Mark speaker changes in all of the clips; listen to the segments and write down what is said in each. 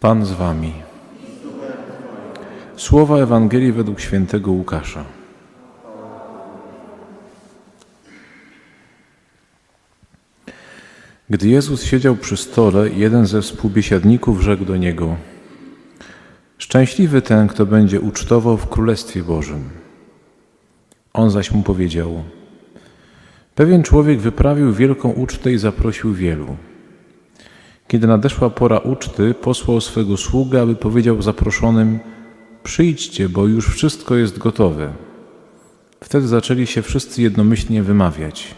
Speaker 1: Pan z wami. Słowa Ewangelii według świętego Łukasza. Gdy Jezus siedział przy stole, jeden ze współbiesiadników rzekł do niego: Szczęśliwy ten, kto będzie ucztował w Królestwie Bożym. On zaś mu powiedział: Pewien człowiek wyprawił wielką ucztę i zaprosił wielu. Kiedy nadeszła pora uczty, posłał swego sługę, aby powiedział zaproszonym: Przyjdźcie, bo już wszystko jest gotowe. Wtedy zaczęli się wszyscy jednomyślnie wymawiać.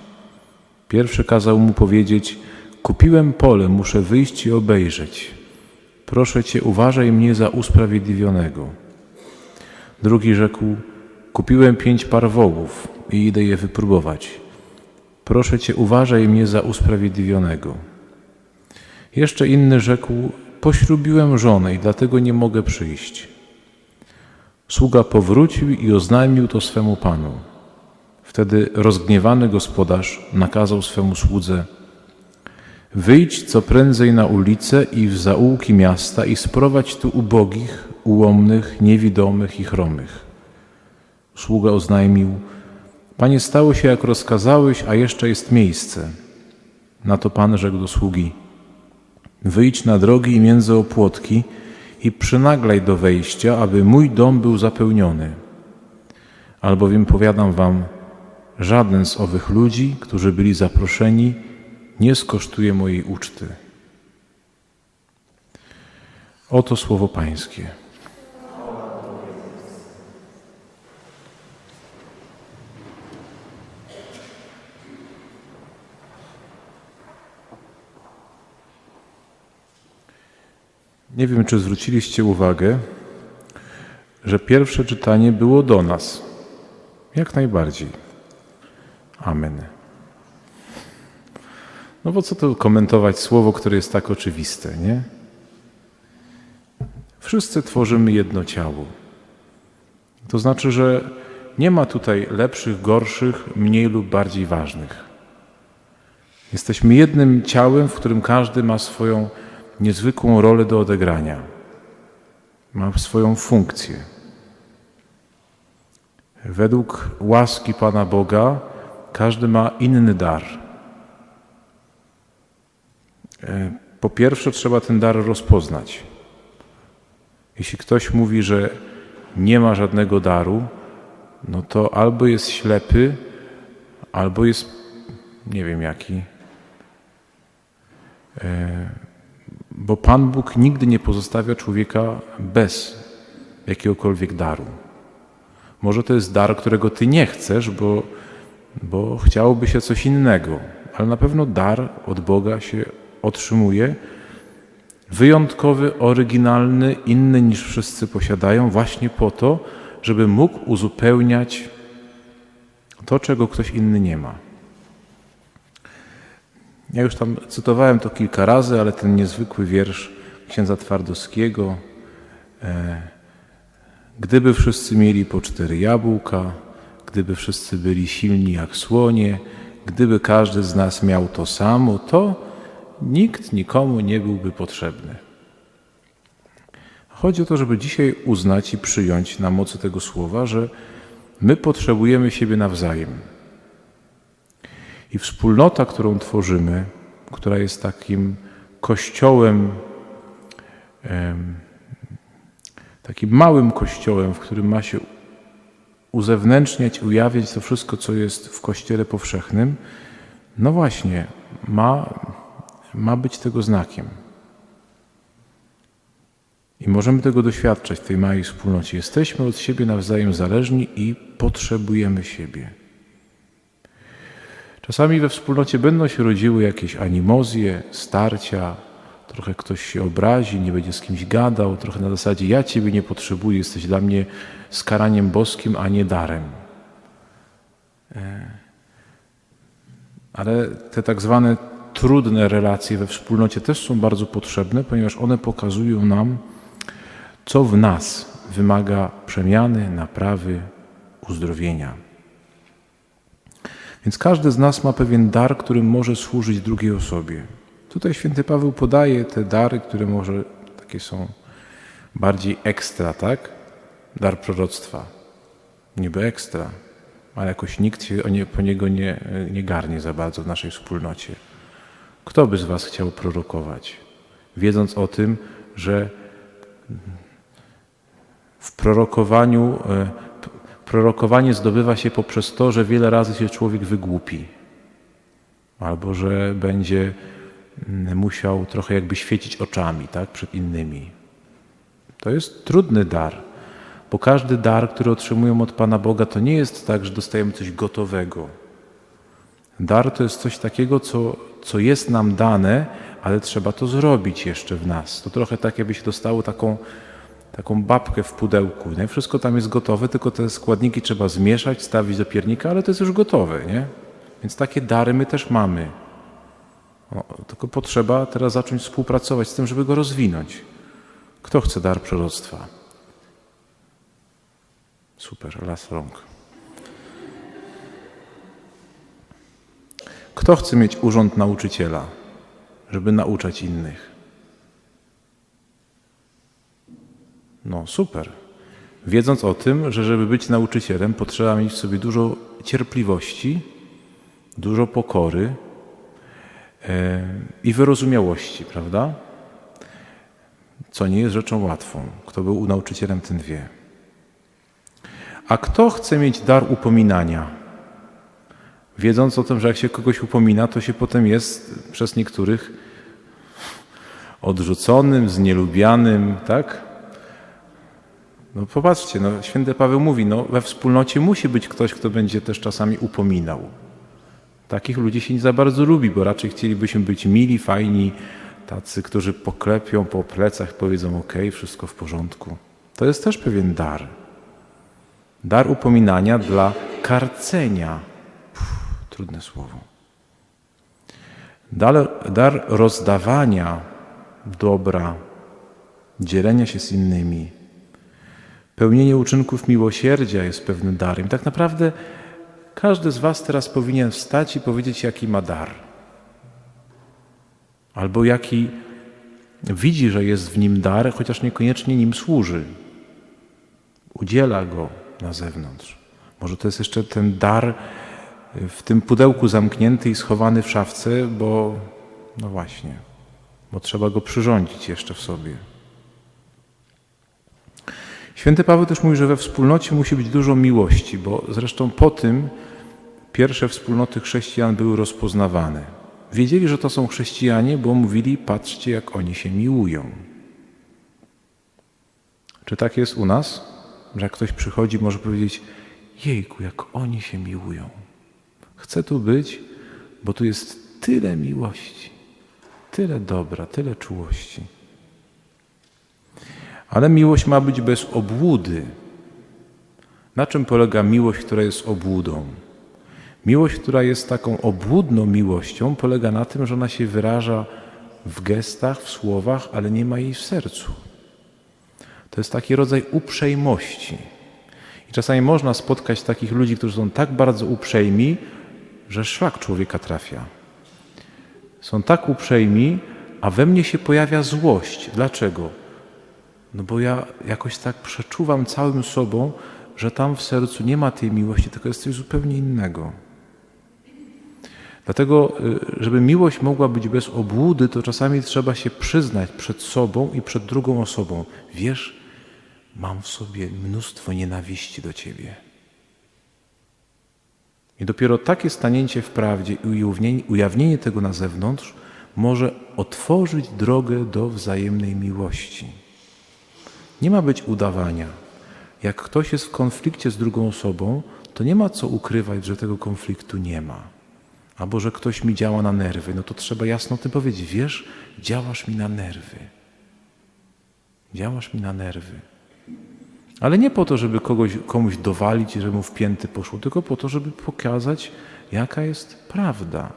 Speaker 1: Pierwszy kazał mu powiedzieć: Kupiłem pole, muszę wyjść i obejrzeć. Proszę cię, uważaj mnie za usprawiedliwionego. Drugi rzekł: Kupiłem pięć par wołów i idę je wypróbować. Proszę cię, uważaj mnie za usprawiedliwionego. Jeszcze inny rzekł: Poślubiłem żonę i dlatego nie mogę przyjść. Sługa powrócił i oznajmił to swemu panu. Wtedy rozgniewany gospodarz nakazał swemu słudze: Wyjdź co prędzej na ulicę i w zaułki miasta i sprowadź tu ubogich, ułomnych, niewidomych i chromych. Sługa oznajmił: Panie, stało się jak rozkazałeś, a jeszcze jest miejsce. Na to pan rzekł do sługi: Wyjdź na drogi i między opłotki i przynaglaj do wejścia, aby mój dom był zapełniony. Albowiem powiadam wam, żaden z owych ludzi, którzy byli zaproszeni, nie skosztuje mojej uczty. Oto słowo Pańskie. Nie wiem, czy zwróciliście uwagę, że pierwsze czytanie było do nas. Jak najbardziej. Amen. No bo co tu komentować słowo, które jest tak oczywiste, nie? Wszyscy tworzymy jedno ciało. To znaczy, że nie ma tutaj lepszych, gorszych, mniej lub bardziej ważnych. Jesteśmy jednym ciałem, w którym każdy ma swoją niezwykłą rolę do odegrania. Ma swoją funkcję. Według łaski Pana Boga każdy ma inny dar. E, po pierwsze, trzeba ten dar rozpoznać. Jeśli ktoś mówi, że nie ma żadnego daru, no to albo jest ślepy, albo jest nie wiem jaki. Bo Pan Bóg nigdy nie pozostawia człowieka bez jakiegokolwiek daru. Może to jest dar, którego ty nie chcesz, bo, bo chciałoby się coś innego, ale na pewno dar od Boga się otrzymuje. Wyjątkowy, oryginalny, inny niż wszyscy posiadają, właśnie po to, żeby mógł uzupełniać to, czego ktoś inny nie ma. Ja już tam cytowałem to kilka razy, ale ten niezwykły wiersz księdza Twardowskiego. E, gdyby wszyscy mieli po cztery jabłka, gdyby wszyscy byli silni jak słonie, gdyby każdy z nas miał to samo, to nikt nikomu nie byłby potrzebny. Chodzi o to, żeby dzisiaj uznać i przyjąć na mocy tego słowa, że my potrzebujemy siebie nawzajem. I wspólnota, którą tworzymy, która jest takim kościołem, takim małym kościołem, w którym ma się uzewnętrzniać, ujawniać to wszystko, co jest w kościele powszechnym, no właśnie, ma, ma być tego znakiem. I możemy tego doświadczać w tej małej wspólnocie. Jesteśmy od siebie nawzajem zależni i potrzebujemy siebie. Czasami we wspólnocie będą się rodziły jakieś animozje, starcia, trochę ktoś się obrazi, nie będzie z kimś gadał, trochę na zasadzie ja Ciebie nie potrzebuję, jesteś dla mnie skaraniem boskim, a nie darem. E, ale te tak zwane trudne relacje we wspólnocie też są bardzo potrzebne, ponieważ one pokazują nam, co w nas wymaga przemiany, naprawy, uzdrowienia. Więc każdy z nas ma pewien dar, którym może służyć drugiej osobie. Tutaj święty Paweł podaje te dary, które może takie są bardziej ekstra, tak? Dar proroctwa. Niby ekstra, ale jakoś nikt się o nie, po niego nie, nie garnie za bardzo w naszej wspólnocie. Kto by z Was chciał prorokować, wiedząc o tym, że w prorokowaniu, e, prorokowanie zdobywa się poprzez to, że wiele razy się człowiek wygłupi, albo że będzie mm, musiał trochę jakby świecić oczami tak, przed innymi. To jest trudny dar, bo każdy dar, który otrzymujemy od Pana Boga, to nie jest tak, że dostajemy coś gotowego. Dar to jest coś takiego, co, co jest nam dane, ale trzeba to zrobić jeszcze w nas. To trochę tak, jakby się dostało taką, taką babkę w pudełku. Nie? Wszystko tam jest gotowe, tylko te składniki trzeba zmieszać, stawić do piernika, ale to jest już gotowe. Nie? Więc takie dary my też mamy. O, tylko potrzeba teraz zacząć współpracować z tym, żeby go rozwinąć. Kto chce dar proroctwa? Super, las rąk. Kto chce mieć urząd nauczyciela, żeby nauczać innych? No, super. Wiedząc o tym, że żeby być nauczycielem, potrzeba mieć w sobie dużo cierpliwości, dużo pokory i wyrozumiałości, prawda? Co nie jest rzeczą łatwą. Kto był nauczycielem, ten wie. A kto chce mieć dar upominania? Wiedząc o tym, że jak się kogoś upomina, to się potem jest przez niektórych odrzuconym, znielubianym, tak? No popatrzcie, no, święty Paweł mówi, no we wspólnocie musi być ktoś, kto będzie też czasami upominał. Takich ludzi się nie za bardzo lubi, bo raczej chcielibyśmy być mili, fajni, tacy, którzy poklepią po plecach, powiedzą ok, wszystko w porządku. To jest też pewien dar. Dar upominania dla karcenia. Puh, trudne słowo. Dar, dar rozdawania dobra, dzielenia się z innymi. Pełnienie uczynków miłosierdzia jest pewnym darem. Tak naprawdę każdy z Was teraz powinien wstać i powiedzieć, jaki ma dar. Albo jaki widzi, że jest w nim dar, chociaż niekoniecznie nim służy. Udziela go na zewnątrz. Może to jest jeszcze ten dar w tym pudełku zamknięty i schowany w szafce, bo no właśnie, bo trzeba go przyrządzić jeszcze w sobie. Święty Paweł też mówi, że we wspólnocie musi być dużo miłości, bo zresztą po tym pierwsze wspólnoty chrześcijan były rozpoznawane. Wiedzieli, że to są chrześcijanie, bo mówili: Patrzcie, jak oni się miłują. Czy tak jest u nas? Że jak ktoś przychodzi, może powiedzieć: Jejku, jak oni się miłują. Chcę tu być, bo tu jest tyle miłości, tyle dobra, tyle czułości. Ale miłość ma być bez obłudy. Na czym polega miłość, która jest obłudą? Miłość, która jest taką obłudną miłością, polega na tym, że ona się wyraża w gestach, w słowach, ale nie ma jej w sercu. To jest taki rodzaj uprzejmości. I czasami można spotkać takich ludzi, którzy są tak bardzo uprzejmi, że szlak człowieka trafia. Są tak uprzejmi, a we mnie się pojawia złość. Dlaczego? No bo ja jakoś tak przeczuwam całym sobą, że tam w sercu nie ma tej miłości, tylko jest coś zupełnie innego. Dlatego, y, żeby miłość mogła być bez obłudy, to czasami trzeba się przyznać przed sobą i przed drugą osobą. Wiesz, mam w sobie mnóstwo nienawiści do Ciebie. I dopiero takie stanięcie w prawdzie i ujawnienie tego na zewnątrz może otworzyć drogę do wzajemnej miłości. Nie ma być udawania. Jak ktoś jest w konflikcie z drugą osobą, to nie ma co ukrywać, że tego konfliktu nie ma. Albo że ktoś mi działa na nerwy, no to trzeba jasno o tym powiedzieć. Wiesz, działasz mi na nerwy. Działasz mi na nerwy. Ale nie po to, żeby kogoś, komuś dowalić żeby mu w pięty poszło, tylko po to, żeby pokazać, jaka jest prawda.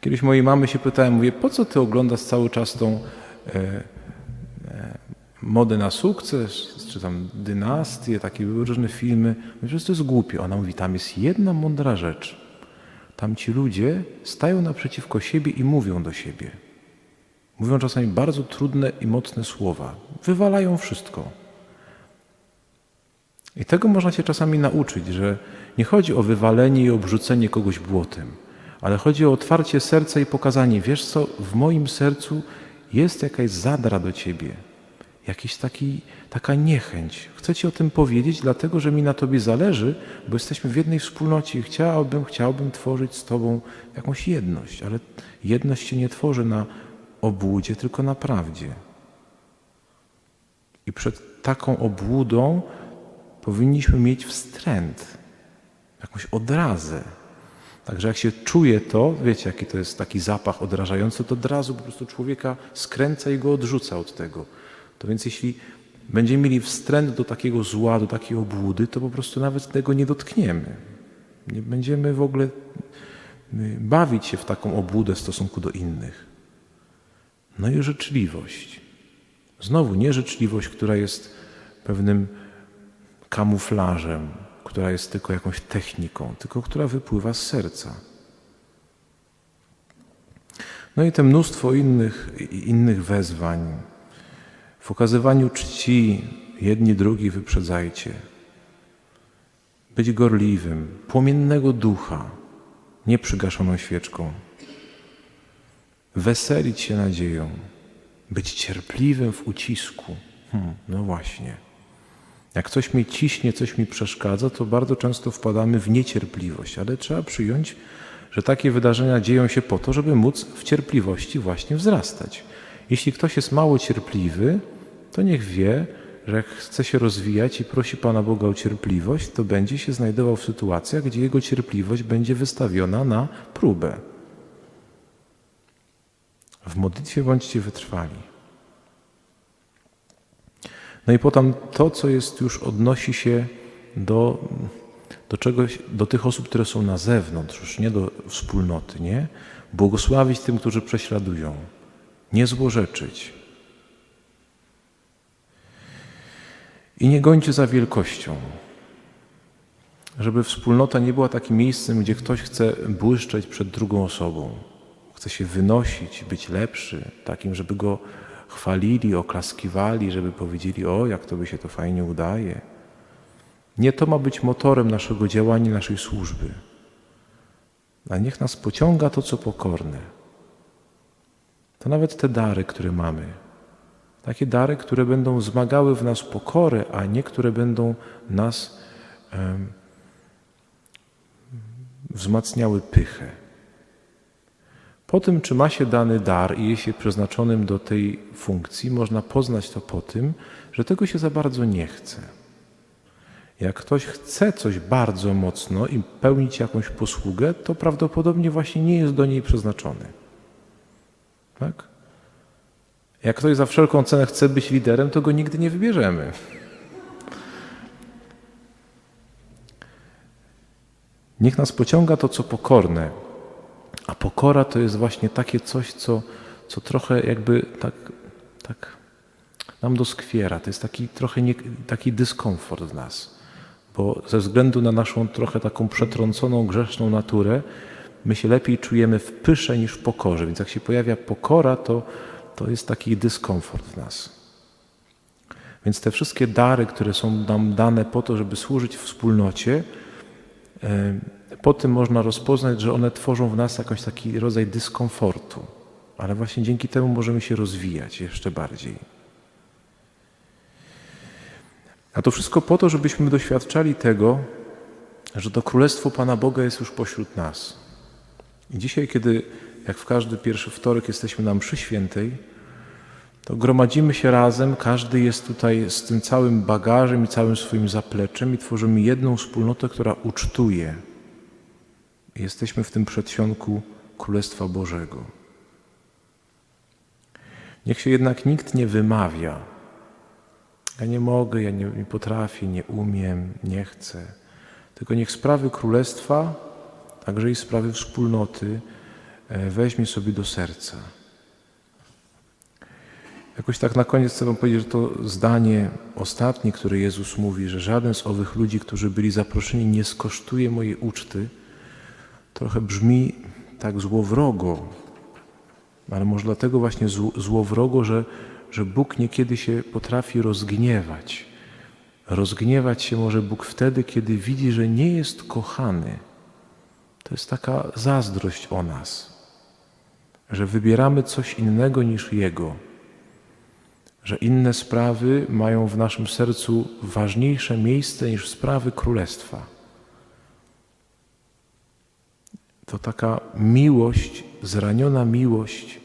Speaker 1: Kiedyś mojej mamy się pytałem, mówię, po co ty oglądasz cały czas tą modę na sukces, czy tam dynastię, takie różne filmy. Mówię, że to jest głupie. Ona mówi, tam jest jedna mądra rzecz. Tam ci ludzie stają naprzeciwko siebie i mówią do siebie. Mówią czasami bardzo trudne i mocne słowa. Wywalają wszystko. I tego można się czasami nauczyć, że nie chodzi o wywalenie i obrzucenie kogoś błotem, ale chodzi o otwarcie serca i pokazanie, wiesz co, w moim sercu jest jakaś zadra do Ciebie, jakiś taki, taka niechęć. Chcę Ci o tym powiedzieć, dlatego że mi na Tobie zależy, bo jesteśmy w jednej wspólnocie i chciałbym, chciałbym tworzyć z Tobą jakąś jedność, ale jedność się nie tworzy na obłudzie, tylko na prawdzie. I przed taką obłudą powinniśmy mieć wstręt, jakąś odrazę. Także jak się czuje to, wiecie, jaki to jest taki zapach odrażający, to od razu po prostu człowieka skręca i go odrzuca od tego. To więc jeśli będziemy mieli wstręt do takiego zła, do takiej obłudy, to po prostu nawet tego nie dotkniemy. Nie będziemy w ogóle bawić się w taką obłudę w stosunku do innych. No i życzliwość. Znowu nie życzliwość, która jest pewnym kamuflażem, która jest tylko jakąś techniką, tylko która wypływa z serca. No i te mnóstwo innych, innych wezwań. W okazywaniu czci jedni drugich wyprzedzajcie. Być gorliwym, płomiennego ducha, nie przygaszoną świeczką. Weselić się nadzieją, być cierpliwym w ucisku. Hmm, no właśnie. Jak coś mnie ciśnie, coś mi przeszkadza, to bardzo często wpadamy w niecierpliwość, ale trzeba przyjąć, że takie wydarzenia dzieją się po to, żeby móc w cierpliwości właśnie wzrastać. Jeśli ktoś jest mało cierpliwy, to niech wie, że jak chce się rozwijać i prosi Pana Boga o cierpliwość, to będzie się znajdował w sytuacjach, gdzie jego cierpliwość będzie wystawiona na próbę. W modlitwie bądźcie wytrwali. No i potem to, co jest już odnosi się do, do czegoś, do tych osób, które są na zewnątrz, już nie do wspólnoty, nie? Błogosławić tym, którzy prześladują, nie złorzeczyć. I nie gońcie za wielkością, żeby wspólnota nie była takim miejscem, gdzie ktoś chce błyszczeć przed drugą osobą, chce się wynosić, być lepszy, takim, żeby go chwalili, oklaskiwali, żeby powiedzieli: O, jak to by się to fajnie udaje. Nie to ma być motorem naszego działania, naszej służby. A niech nas pociąga to, co pokorne. To nawet te dary, które mamy. Takie dary, które będą zmagały w nas pokorę, a nie które będą nas um, wzmacniały pychę. Po tym, czy ma się dany dar i jest się przeznaczonym do tej funkcji, można poznać to po tym, że tego się za bardzo nie chce. Jak ktoś chce coś bardzo mocno i pełnić jakąś posługę, to prawdopodobnie właśnie nie jest do niej przeznaczony. Tak? Jak ktoś za wszelką cenę chce być liderem, to go nigdy nie wybierzemy. Niech nas pociąga to, co pokorne, pokora to jest właśnie takie coś, co, co trochę jakby tak, tak nam doskwiera. To jest taki trochę nie, taki dyskomfort w nas. Bo ze względu na naszą trochę taką przetrąconą, grzeszną naturę, my się lepiej czujemy w pysze niż w pokorze. Więc jak się pojawia pokora, to, to jest taki dyskomfort w nas. Więc te wszystkie dary, które są nam dane po to, żeby służyć wspólnocie, po tym można rozpoznać, że one tworzą w nas jakiś taki rodzaj dyskomfortu, ale właśnie dzięki temu możemy się rozwijać jeszcze bardziej. A to wszystko po to, żebyśmy doświadczali tego, że to Królestwo Pana Boga jest już pośród nas. I dzisiaj, kiedy jak w każdy pierwszy wtorek jesteśmy na mszy świętej, to gromadzimy się razem, każdy jest tutaj z tym całym bagażem i całym swoim zapleczem i tworzymy jedną wspólnotę, która ucztuje Jesteśmy w tym przedsionku Królestwa Bożego. Niech się jednak nikt nie wymawia. Ja nie mogę, ja nie, potrafię, nie umiem, nie chcę. Tylko niech sprawy Królestwa, także i sprawy wspólnoty e, weźmie sobie do serca. Jakoś tak na koniec chcę Wam powiedzieć, że to zdanie ostatnie, które Jezus mówi, że żaden z owych ludzi, którzy byli zaproszeni, nie skosztuje mojej uczty, trochę brzmi tak złowrogo, Ale może dlatego właśnie zł- złowrogo, że, że Bóg niekiedy się potrafi rozgniewać. Rozgniewać się może Bóg wtedy, kiedy widzi, że nie jest kochany. To jest taka zazdrość o nas, że wybieramy coś innego niż Jego, że inne sprawy mają w naszym sercu ważniejsze miejsce niż sprawy królestwa. To taka miłość, zraniona miłość,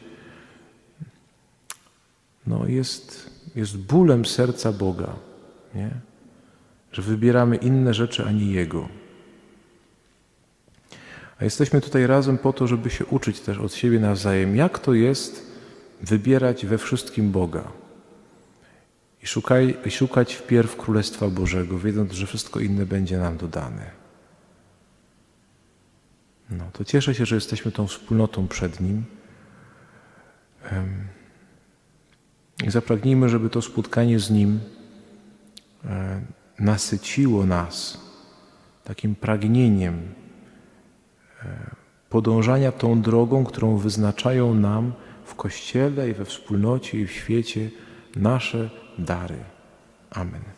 Speaker 1: no jest, jest bólem serca Boga, nie? że wybieramy inne rzeczy, ani Jego. A jesteśmy tutaj razem po to, żeby się uczyć też od siebie nawzajem, jak to jest wybierać we wszystkim Boga i, szukaj, i szukać wpierw Królestwa Bożego, wiedząc, że wszystko inne będzie nam dodane. No, to cieszę się, że jesteśmy tą wspólnotą przed Nim. I zapragnijmy, żeby to spotkanie z Nim e, nasyciło nas takim pragnieniem e, podążania tą drogą, którą wyznaczają nam w Kościele i we wspólnocie i w świecie nasze dary. Amen.